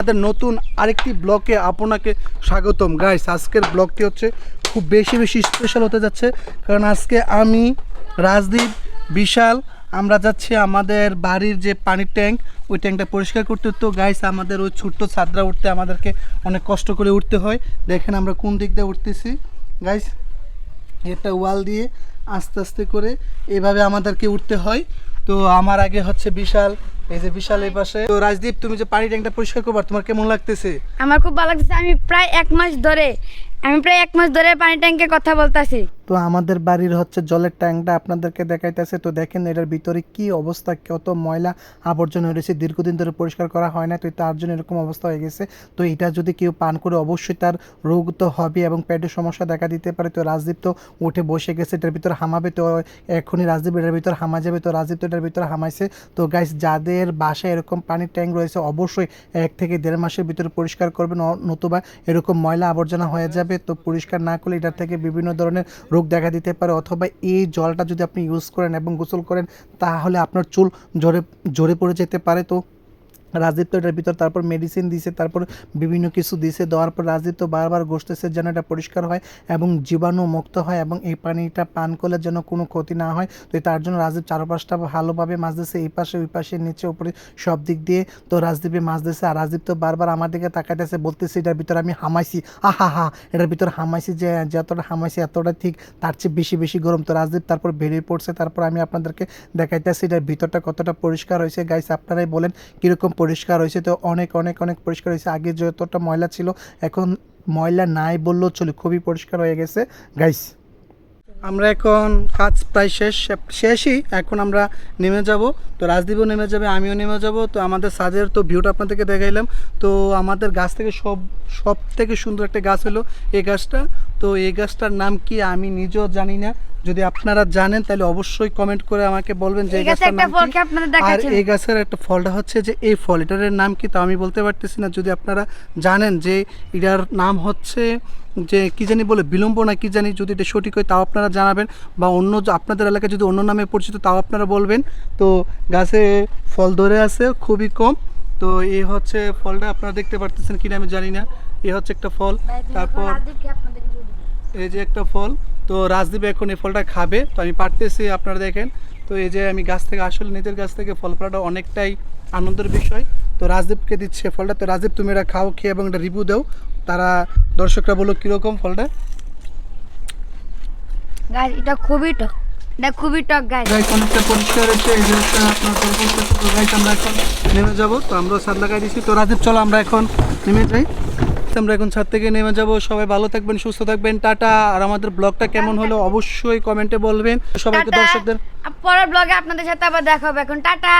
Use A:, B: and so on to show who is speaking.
A: আমাদের নতুন আরেকটি ব্লকে আপনাকে স্বাগতম। গাইস আজকের ব্লগটি হচ্ছে খুব বেশি বেশি স্পেশাল হতে যাচ্ছে, কারণ আজকে আমি, রাজদীপ, বিশাল, আমরা যাচ্ছি আমাদের বাড়ির যে পানির ট্যাঙ্ক, ওই ট্যাঙ্কটা পরিষ্কার করতে। তো গাইস আমাদের ওই ছোট্ট ছাদরা উঠতে আমাদেরকে অনেক কষ্ট করে উঠতে হয়। দেখেন আমরা কোন দিক দিয়ে উঠতেছি। গাইস এটা ওয়াল দিয়ে আস্তে আস্তে করে এভাবে আমাদেরকে উঠতে হয়। তো আমার আগে হচ্ছে বিশাল, এই যে বিশাল এই পাশে। তো রাজদীপ, তুমি যে পানি ট্যাঙ্কটা পরিষ্কার করবার তোমার কেমন লাগতেছে?
B: আমার খুব ভালো লাগতেছে, আমি প্রায় এক মাস ধরে, আমি প্রায় এক মাস ধরে পানি ট্যাঙ্কে কথা বলতাছি।
A: তো আমাদের বাড়ির হচ্ছে জলের ট্যাঙ্কটা আপনাদেরকে দেখাইতেছে। তো দেখেন এটার ভিতরে কি অবস্থা, কত ময়লা আবর্জনা রয়েছে, দীর্ঘদিন ধরে পরিষ্কার করা হয় না, তো তার জন্য এরকম অবস্থা হয়ে গেছে। তো এটা যদি কেউ পান করে অবশ্যই তার রোগ তো হবে এবং পেটের সমস্যা দেখা দিতে পারে। তো রাজদীপ তো উঠে বসে গেছে, এটার ভিতরে হামাবে, তো এখনই রাজদীপ এটার ভিতরে হামা যাবে, তো রাজদীপ তো এটার ভিতরে হামাইছে। তো গাইস যাদের বাসায় এরকম পানির ট্যাঙ্ক রয়েছে, অবশ্যই এক থেকে দেড় মাসের ভিতরে পরিষ্কার করবেন নতুবা এরকম ময়লা আবর্জনা হয়ে যাবে। তো পরিষ্কার না করলে এটার থেকে বিভিন্ন ধরনের রোগ দেখা দিতে পারে অথবা এই জলটা যদি আপনি ইউজ করেন এবং গোসল করেন, তাহলে আপনার চুল জোরে জোরে পড়ে যেতে পারে। তো রাজদীপ তো এটার ভিতর, তারপর মেডিসিন দিছে, তারপর বিভিন্ন কিছু দিছে, দেওয়ার পর রাজদীপ তো বারবার ঘষতেছে যেন এটা পরিষ্কার হয় এবং জীবাণু মুক্ত হয় এবং এই পানিটা পান করলে যেন কোনো ক্ষতি না হয়। তো তার জন্য রাজদীপ চারপাশটা ভালোভাবে মাছ দিচ্ছে এই পাশে, ওই পাশে, নিচে উপরে সব দিক দিয়ে। তো রাজদীপে মাছ দিচ্ছে আর রাজদীপ তো বারবার আমার দিকে তাকাইতেছে, বলতেছে এটার ভিতর আমি হামাইছি। আহা হা, এটার ভিতর হামাইছি যে, যতটা হামাইছি এতটা ঠিক, তার চেয়ে বেশি বেশি গরম। তো রাজদীপ তারপর বেরিয়ে পড়ছে, তারপর আমি আপনাদেরকে দেখাইতেছি এটার ভিতরটা কতটা পরিষ্কার হয়েছে। গাইস আপনারাই বলেন কীরকম পরিষ্কার হয়েছে, তো অনেক অনেক অনেক পরিষ্কার হয়েছে। আগে যতটা ময়লা ছিল, এখন ময়লা নাই বললেও চলে, খুবই পরিষ্কার হয়ে গেছে। গাইস আমরা এখন কাজ প্রায় শেষ, শেষই, এখন আমরা নেমে যাব। তো রাজদীপও নেমে যাবে, আমিও নেমে যাব। তো আমাদের সাজের তো ভিউটা আপনাদেরকে দেখাইলাম। তো আমাদের গাছ থেকে সব সব থেকে সুন্দর একটা গাছ হলো এই গাছটা। তো এই গাছটার নাম কি আমি নিজেও জানি না। যদি আপনারা জানেন তাহলে অবশ্যই কমেন্ট করে আমাকে বলবেন যে এই গাছটার নাম কি। আর এই গাছের একটা ফলটা হচ্ছে যে এই ফল এটার নাম কি তা আমি বলতে পারতেছি না। যদি আপনারা জানেন যে এটার নাম হচ্ছে যে কি জানি বলে বিলম্ব না কি জানি যদি এটা সঠিক হয় তাও আপনারা জানাবেন বা অন্য আপনাদের এলাকায় যদি অন্য নামে পরিচিত তাও আপনারা বলবেন। তো গাছে ফল ধরে আছে খুবই কম। তো এই হচ্ছে ফলটা আপনারা দেখতে পারতেছেন কিনা আমি জানি না। এ হচ্ছে একটা ফল। তারপর এই যে একটা ফল তো রাজদীপ এখন এই ফলটা খাবে। তো আমি পারতেছি আপনারা দেখেন। তো এই যে আমি গাছ থেকে আসলে নিজের গাছ থেকে ফল পাড়াটা অনেকটাই আনন্দের বিষয়। তো রাজদীপকে দিচ্ছে ফলটা। তো রাজদীপ তুমি এটা খাও খেয়ে এবং এটা রিভিউ দাও। তারা দর্শকরা বলো কীরকম ফলটা?
B: গাছ এটা খুবই টক। এটা খুবই টক গাছ
A: গাইস অনেকটা পরিষ্কার হচ্ছে এই যে আপনার দর্শকরা তো আমরা এখন নেমে যাব। তো আমরাও ছাদ লাগাই দিচ্ছি তো রাজদীপ চলো আমরা এখন নেমে যাই। আমরা এখন ছাদ থেকে নেমে যাব। সবাই ভালো থাকবেন সুস্থ থাকবেন। টাটা। আর আমাদের ব্লগটা কেমন হলো অবশ্যই কমেন্টে বলবেন। সবাইকে দর্শকদের
B: পরের ব্লগে আপনাদের সাথে আবার দেখা হবে এখন। টাটা।